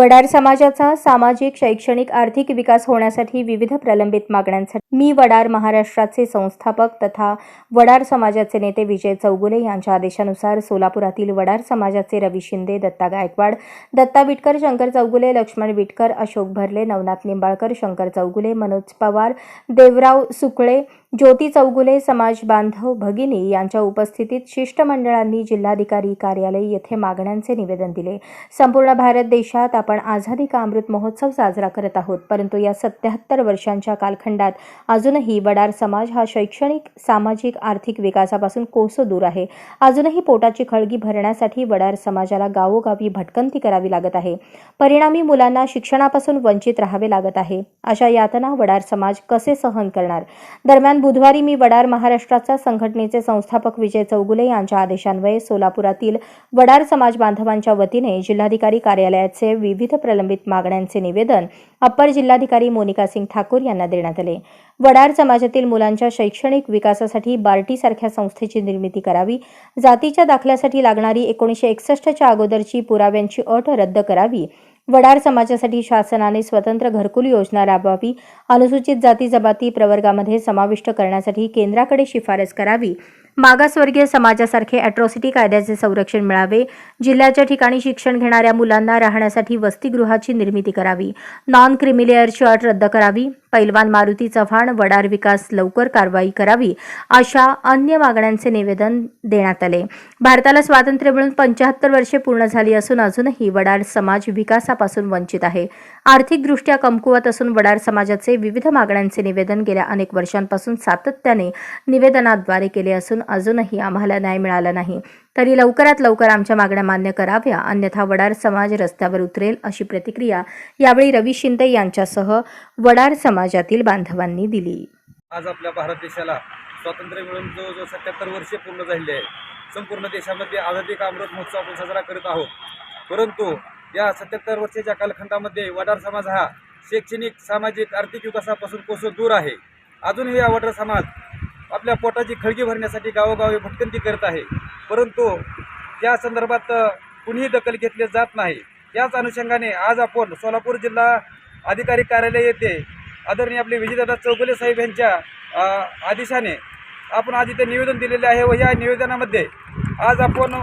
वडार समाजाचा सामाजिक शैक्षणिक आर्थिक विकास होण्यासाठी विविध प्रलंबित मागण्यांसाठी मी वडार महाराष्ट्राचे संस्थापक तथा वडार समाजाचे नेते विजय चौगुले यांच्या आदेशानुसार सोलापुरातील वडार समाजाचे रवी शिंदे दत्ता गायकवाड दत्ता विटकर शंकर चौगुले लक्ष्मण विटकर अशोक भरले नवनाथ निंबाळकर शंकर चौगुले मनोज पवार देवराव सुकळे ज्योती चौगुले समाज बांधव भगिनी यांच्या उपस्थितीत शिष्टमंडळांनी जिल्हाधिकारी कार्यालय येथे मागण्यांचे निवेदन दिले. संपूर्ण भारत देशात आपण आझादी का अमृत महोत्सव साजरा करत आहोत? परंतु या सत्याहत्तर वर्षांच्या कालखंडात अजूनही वडार समाज हा शैक्षणिक सामाजिक आर्थिक विकासापासून कोसो दूर आहे. अजूनही पोटाची खळगी भरण्यासाठी वडार समाजाला गावोगावी भटकंती करावी लागत आहे. परिणामी मुलांना शिक्षणापासून वंचित राहावे लागत आहे. अशा यातना वडार समाज कसे सहन करणार? दरम्यान बुधवारी मी वडार महाराष्ट्राचा संघटनेचे संस्थापक विजय चौगुले यांच्या आदेशान्वये सोलापुरातील वडार समाज बांधवांच्या वतीने जिल्हाधिकारी कार्यालयाचे विविध प्रलंबित मागण्यांचे निवेदन अप्पर जिल्हाधिकारी मोनिका सिंग ठाकूर यांना देण्यात आले. वडार समाजातील मुलांच्या शैक्षणिक विकासासाठी बार्टीसारख्या संस्थेची निर्मिती करावी जातीच्या दाखल्यासाठी लागणारी एकोणीसशे एकसष्टच्या अगोदरची पुराव्यांची अट रद्द करावी वडार समाजासाठी शासनाने स्वतंत्र घरकुल योजना राबवावी. अनुसूचित जाती जमाती प्रवर्गामध्ये समाविष्ट करण्यासाठी केंद्राकडे शिफारस करावी. मागासवर्गीय समाजासारखे अॅट्रॉसिटी कायद्याचे संरक्षण मिळावे. जिल्ह्याच्या ठिकाणी शिक्षण घेणाऱ्या मुलांना राहण्यासाठी वसतिगृहाची निर्मिती करावी. नॉन क्रिमिलेअरची अट रद्द करावी. पैलवान मारुती चव्हाण वडार विकास लवकर कारवाई करावी अशा अन्य मागण्यांचे निवेदन देण्यात आले. भारताला स्वातंत्र्य मिळून पंच्याहत्तर वर्षे पूर्ण झाली असून अजूनही वडार समाज विकासापासून वंचित आहे. आर्थिकदृष्ट्या कमकुवत असून वडार समाजाचे विविध मागण्यांचे निवेदन गेल्या अनेक वर्षांपासून सातत्याने निवेदनाद्वारे केले असून अजूनही आम्हाला न्याय मिळाला नाही. तरी लवकरात लवकर आमच्या मागण्या मान्य कराव्या. अन्यथा वडार समाज रस्त्यावर उतरेल अशी प्रतिक्रिया यावेळी रवी शिंदे यांच्यासह वडार समाजातील बांधवांनी दिली. आज आपल्या भारत देशाला स्वातंत्र्य मिळून जवळजवळ सत्याहत्तर वर्षे पूर्ण झालेली आहे. संपूर्ण देशामध्ये आझादी का अमृत महोत्सव आपण साजरा करत आहोत. परंतु या सत्याहत्तर वर्षाच्या कालखंडामध्ये वडार समाज हा शैक्षणिक सामाजिक आर्थिक विकासापासून कोसो दूर आहे. अजूनही हा वडार समाज आपल्या पोटाची खळगी भरण्यासाठी गावोगावी भटकंती करत आहे. परंतु या संदर्भात कुणीही दखल घेतली जात नाही याच अनुषंगाने आज आपण सोलापूर जिल्हा अधिकारी कार्यालय येथे आदरणीय आपले विजयदादा चौगुले साहेब यांच्या आदेशाने आपण आज इथे निवेदन दिलेले आहे व या निवेदनामध्ये आज आपण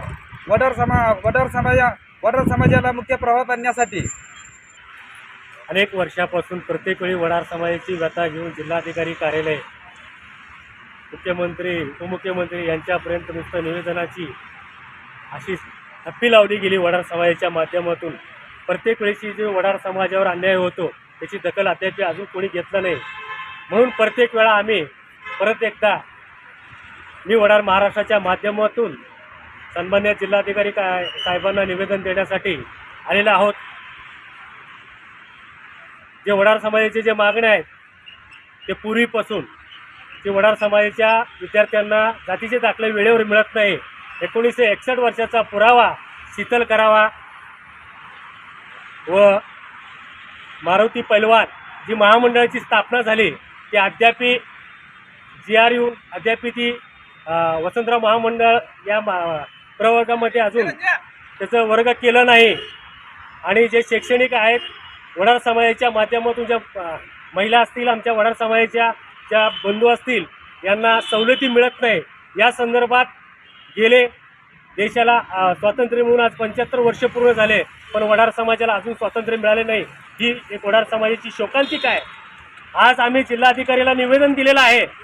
वडार समा वडार समाजा वडार समाजाला मुख्य प्रभावात आणण्यासाठी अनेक वर्षापासून प्रत्येक वेळी वडार समाजाची व्यथा घेऊन जिल्हाधिकारी कार्यालय मुख्यमंत्री उपमुख्यमंत्री यांच्यापर्यंत नुसतं निवेदनाची अशी थप्पी लावली गेली वडार समाजाच्या माध्यमातून. प्रत्येक वेळेची जो वडार समाजावर अन्याय होतो त्याची दखल अद्याप अजून कोणी घेतलं नाही. म्हणून प्रत्येक वेळा आम्ही परत एकदा मी वडार महाराष्ट्राच्या माध्यमातून सन्मान्य जिल्हाधिकारी का साहेबांना निवेदन देण्यासाठी आलेलो आहोत. जे वडार समाजाचे जे मागण्या आहेत ते पूर्वीपासून जे वडार समाजाच्या विद्यार्थ्यांना जातीचे दाखले वेळेवर मिळत नाही. एकोणीसशे एकसष्ट वर्षाचा पुरावा शीतल करावा व मारुती पैलवान जी महामंडळाची स्थापना झाली ती अद्याप जी आर यू अद्याप ती वसंतराव महामंडळ या मा प्रवर्गामध्ये अजून त्याचं वर्ग केलं नाही. आणि जे शैक्षणिक आहेत वडार समाजाच्या माध्यमातून ज्या महिला असतील आमच्या वडार समाजाच्या ज्या बंधू असतील यांना सवलती मिळत नाही. या संदर्भात गेले देशाला स्वातंत्र्य मिळून आज पंच्याहत्तर वर्ष पूर्ण झाले पण वडार समाजाला अजून स्वातंत्र्य मिळाले नाही. ही एक वडार समाजाची शोकांतिका आहे. आज आम्ही जिल्हाधिकाऱ्याला निवेदन दिलेलं आहे.